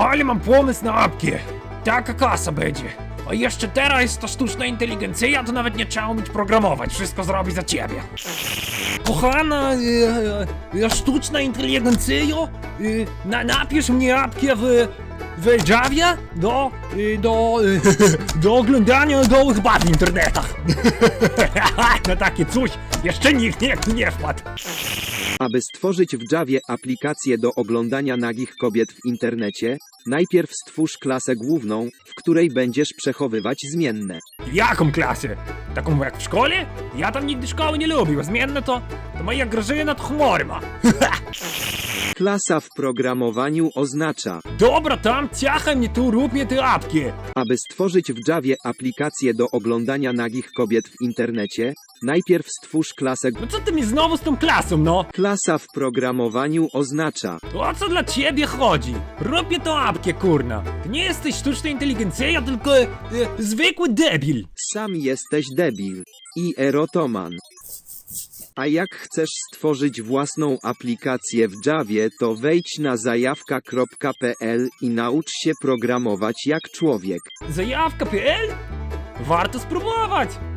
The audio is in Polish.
Ale mam pomysł na apkę. Taka kasa będzie. A jeszcze teraz jest ta sztuczna inteligencja, to nawet nie trzeba umieć programować, wszystko zrobi za ciebie. Kochana, e, sztuczna inteligencja, na, napisz mnie apkę w, w Javie do, e, do, e, do oglądania gołych bab w internetach. Na takie coś jeszcze nikt nie, nie wpadł. Aby stworzyć w Javie aplikację do oglądania nagich kobiet w internecie, najpierw stwórz klasę główną, w której będziesz przechowywać zmienne. Jaką klasę? Taką jak w szkole? Ja tam nigdy szkoły nie lubił, a zmienne to, to moja Grażyna to chmury ma. Klasa w programowaniu oznacza, Dobra, tam ciachaj mnie tu, rób mnie te apki. aby stworzyć w Javie aplikację do oglądania nagich kobiet w internecie, najpierw stwórz klasę. No co ty mi znowu z tą klasą, no? Klasa w programowaniu oznacza, O co dla ciebie chodzi? Mnie tą apkę, kurna. Ty nie jesteś sztuczna inteligencja, tylko e, zwykły debil. sam jesteś debil i erotoman. A jak chcesz stworzyć własną aplikację w Javie, to wejdź na zajawka.pl i naucz się programować jak człowiek. Zajawka.pl? Warto spróbować.